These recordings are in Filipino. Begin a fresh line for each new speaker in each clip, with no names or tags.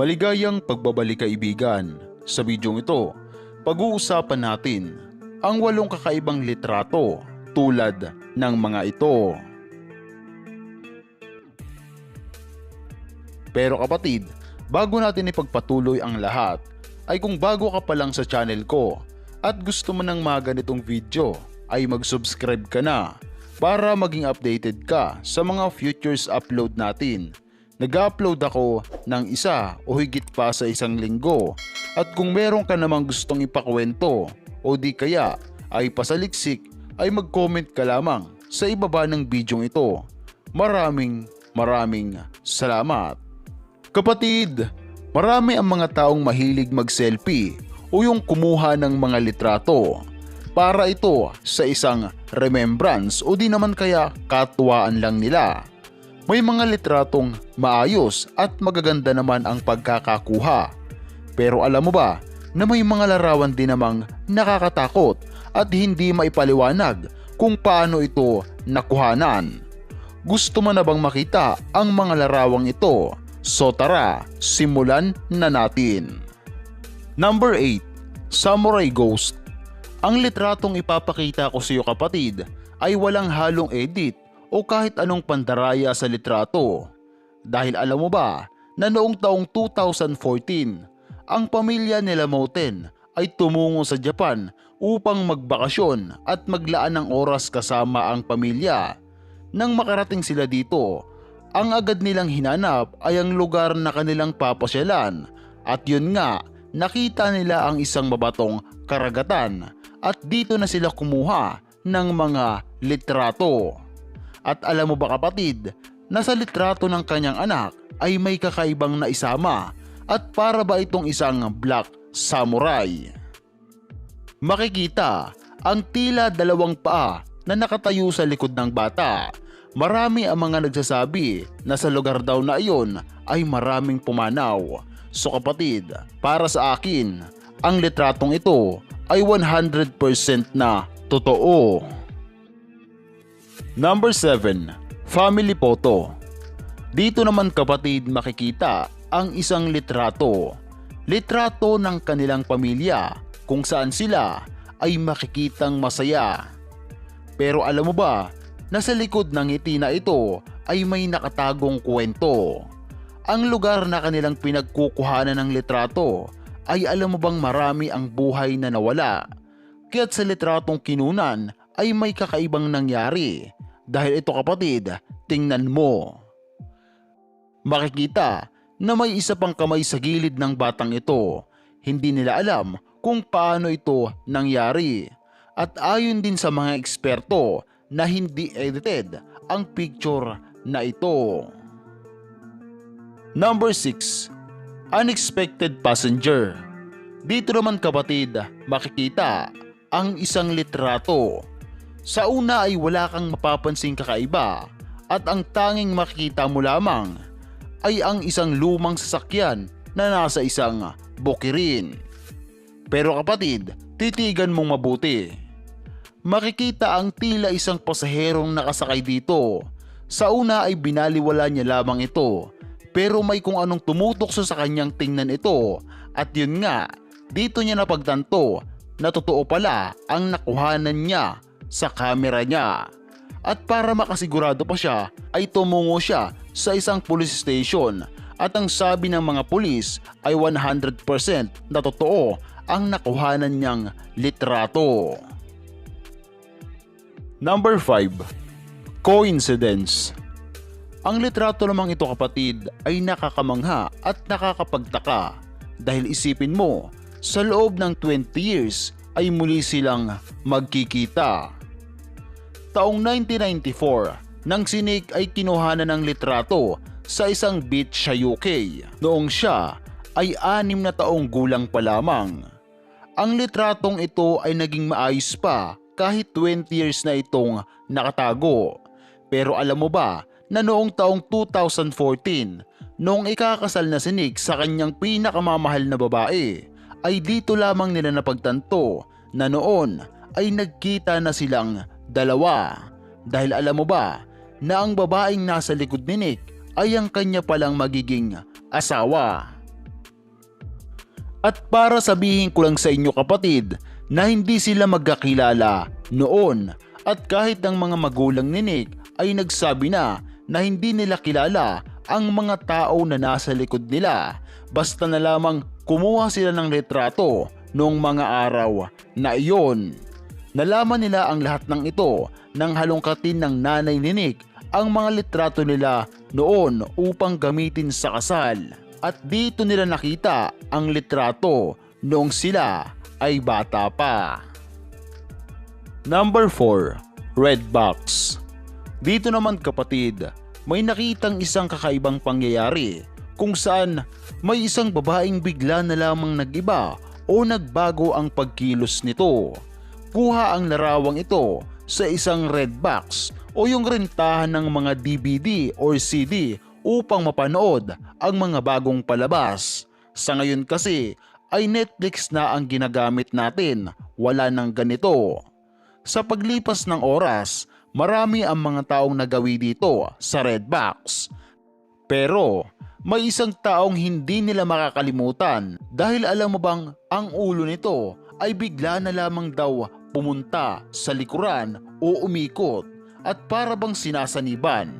Maligayang pagbabalik kaibigan. Sa bidyong ito, pag-uusapan natin ang walong kakaibang litrato tulad ng mga ito. Pero kapatid, bago natin ipagpatuloy ang lahat, ay kung bago ka pa lang sa channel ko at gusto mo ng mga ganitong video, ay mag-subscribe ka na para maging updated ka sa mga futures upload natin. Nag-upload ako ng isa o higit pa sa isang linggo at kung meron ka namang gustong ipakwento o di kaya ay pasaliksik ay mag-comment ka lamang sa ibaba ng bidyong ito. Maraming maraming salamat. Kapatid, marami ang mga taong mahilig mag-selfie o yung kumuha ng mga litrato para ito sa isang remembrance o di naman kaya katuwaan lang nila. May mga litratong maayos at magaganda naman ang pagkakakuha. Pero alam mo ba na may mga larawan din namang nakakatakot at hindi maipaliwanag kung paano ito nakuhanan. Gusto mo na bang makita ang mga larawang ito? So tara, simulan na natin. Number 8. Samurai Ghost Ang litratong ipapakita ko sa iyo kapatid ay walang halong edit o kahit anong pandaraya sa litrato. Dahil alam mo ba na noong taong 2014, ang pamilya nila Moten ay tumungo sa Japan upang magbakasyon at maglaan ng oras kasama ang pamilya. Nang makarating sila dito, ang agad nilang hinanap ay ang lugar na kanilang papasyalan at yun nga nakita nila ang isang mabatong karagatan at dito na sila kumuha ng mga litrato. At alam mo ba kapatid, na sa litrato ng kanyang anak ay may kakaibang naisama at para ba itong isang black samurai. Makikita ang tila dalawang paa na nakatayo sa likod ng bata. Marami ang mga nagsasabi na sa lugar daw na iyon ay maraming pumanaw. So kapatid, para sa akin, ang litratong ito ay 100% na totoo. Number 7. Family Photo Dito naman kapatid makikita ang isang litrato. Litrato ng kanilang pamilya kung saan sila ay makikitang masaya. Pero alam mo ba na sa likod ng ngiti na ito ay may nakatagong kwento. Ang lugar na kanilang pinagkukuhanan ng litrato ay alam mo bang marami ang buhay na nawala. Kaya't sa litratong kinunan ay may kakaibang nangyari. Dahil ito kapatid, tingnan mo. Makikita na may isa pang kamay sa gilid ng batang ito. Hindi nila alam kung paano ito nangyari. At ayon din sa mga eksperto na hindi edited ang picture na ito. Number 6. Unexpected Passenger Dito naman kapatid, makikita ang isang litrato. Sa una ay wala kang mapapansing kakaiba at ang tanging makikita mo lamang ay ang isang lumang sasakyan na nasa isang bukirin. Pero kapatid, titigan mong mabuti. Makikita ang tila isang pasaherong nakasakay dito. Sa una ay binaliwala niya lamang ito pero may kung anong tumutok sa kanyang tingnan ito at yun nga dito niya napagtanto na totoo pala ang nakuhanan niya sa camera niya. At para makasigurado pa siya ay tumungo siya sa isang police station at ang sabi ng mga pulis ay 100% na totoo ang nakuhanan niyang litrato. Number 5. Coincidence Ang litrato namang ito kapatid ay nakakamangha at nakakapagtaka dahil isipin mo sa loob ng 20 years ay muli silang magkikita. Taong 1994, nang sinig ay kinuhanan ng litrato sa isang beach sa UK noong siya ay anim na taong gulang pa lamang. Ang litratong ito ay naging maayos pa kahit 20 years na itong nakatago. Pero alam mo ba na noong taong 2014, noong ikakasal na si Nick sa kanyang pinakamamahal na babae, ay dito lamang nila napagtanto na noon ay nagkita na silang dalawa. Dahil alam mo ba na ang babaeng nasa likod ni Nick ay ang kanya palang magiging asawa. At para sabihin ko lang sa inyo kapatid na hindi sila magkakilala noon at kahit ang mga magulang ni Nick ay nagsabi na na hindi nila kilala ang mga tao na nasa likod nila basta na lamang kumuha sila ng retrato noong mga araw na iyon. Nalaman nila ang lahat ng ito nang halongkatin ng nanay ni Nick ang mga litrato nila noon upang gamitin sa kasal. At dito nila nakita ang litrato noong sila ay bata pa. Number 4. Red Box Dito naman kapatid, may nakitang isang kakaibang pangyayari kung saan may isang babaeng bigla na lamang nagiba o nagbago ang pagkilos nito. Kuha ang larawang ito sa isang red box o yung rentahan ng mga DVD or CD upang mapanood ang mga bagong palabas. Sa ngayon kasi ay Netflix na ang ginagamit natin, wala nang ganito. Sa paglipas ng oras, marami ang mga taong nagawi dito sa red box. Pero may isang taong hindi nila makakalimutan dahil alam mo bang ang ulo nito ay bigla na lamang daw pumunta sa likuran o umikot at para bang sinasaniban.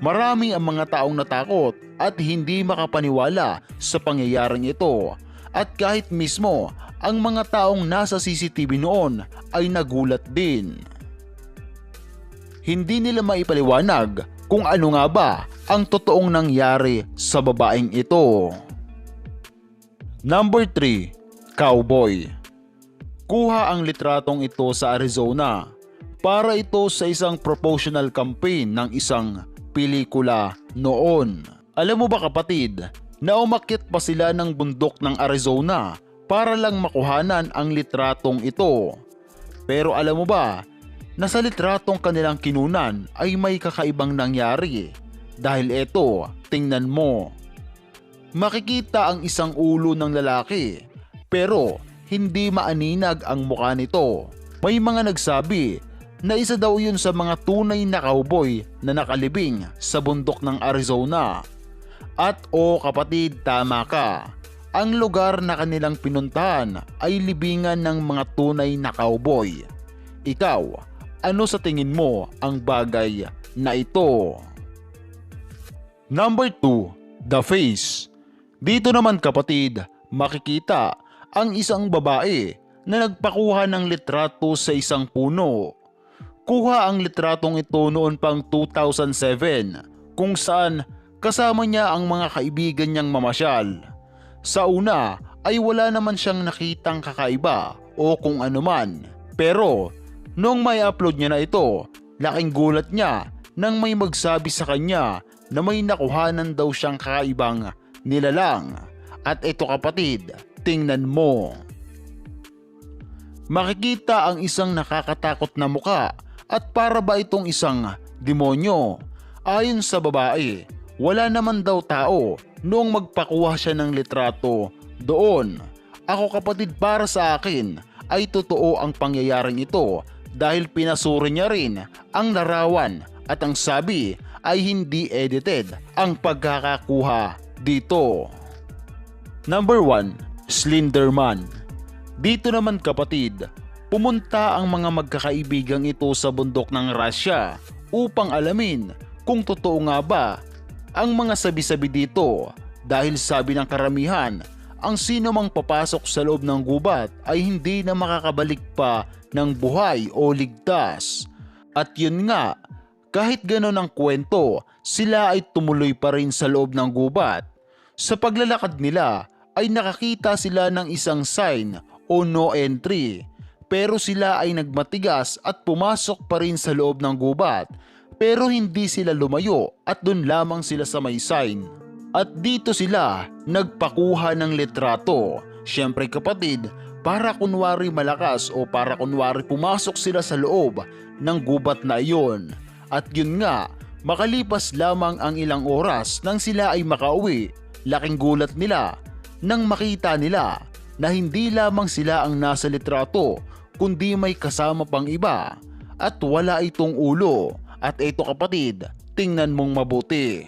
Marami ang mga taong natakot at hindi makapaniwala sa pangyayaring ito at kahit mismo ang mga taong nasa CCTV noon ay nagulat din. Hindi nila maipaliwanag kung ano nga ba ang totoong nangyari sa babaeng ito. Number 3. Cowboy Kuha ang litratong ito sa Arizona para ito sa isang promotional campaign ng isang pelikula noon. Alam mo ba kapatid, na umakyat pa sila ng bundok ng Arizona para lang makuhanan ang litratong ito. Pero alam mo ba, na sa litratong kanilang kinunan ay may kakaibang nangyari. Dahil ito, tingnan mo. Makikita ang isang ulo ng lalaki, pero hindi maaninag ang mukha nito. May mga nagsabi na isa daw yun sa mga tunay na cowboy na nakalibing sa bundok ng Arizona. At o oh, kapatid, tama ka. Ang lugar na kanilang pinuntahan ay libingan ng mga tunay na cowboy. Ikaw, ano sa tingin mo ang bagay na ito? Number 2, The Face. Dito naman kapatid, makikita ang isang babae na nagpakuha ng litrato sa isang puno Kuha ang litratong ito noon pang 2007 kung saan kasama niya ang mga kaibigan niyang mamasyal. Sa una ay wala naman siyang nakitang kakaiba o kung anuman. Pero nung may upload niya na ito, laking gulat niya nang may magsabi sa kanya na may nakuhanan daw siyang kakaibang nilalang. At ito kapatid, tingnan mo. Makikita ang isang nakakatakot na muka at para ba itong isang demonyo? Ayon sa babae, wala naman daw tao noong magpakuha siya ng litrato doon. Ako kapatid para sa akin ay totoo ang pangyayaring ito dahil pinasuri niya rin ang larawan at ang sabi ay hindi edited ang pagkakakuha dito. Number 1, Slenderman. Dito naman kapatid, Pumunta ang mga magkakaibigang ito sa bundok ng Russia upang alamin kung totoo nga ba ang mga sabi-sabi dito dahil sabi ng karamihan ang sino mang papasok sa loob ng gubat ay hindi na makakabalik pa ng buhay o ligtas. At yun nga, kahit ganon ang kwento, sila ay tumuloy pa rin sa loob ng gubat. Sa paglalakad nila ay nakakita sila ng isang sign o no entry pero sila ay nagmatigas at pumasok pa rin sa loob ng gubat pero hindi sila lumayo at doon lamang sila sa may sign. At dito sila nagpakuha ng litrato. Siyempre kapatid, para kunwari malakas o para kunwari pumasok sila sa loob ng gubat na iyon. At yun nga, makalipas lamang ang ilang oras nang sila ay makauwi, laking gulat nila nang makita nila na hindi lamang sila ang nasa litrato kundi may kasama pang iba at wala itong ulo. At ito kapatid, tingnan mong mabuti.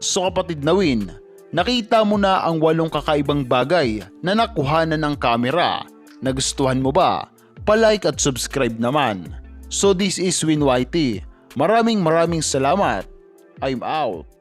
So kapatid na Win, nakita mo na ang walong kakaibang bagay na nakuhanan ng kamera. Nagustuhan mo ba? Palike at subscribe naman. So this is Win YT. Maraming maraming salamat. I'm out.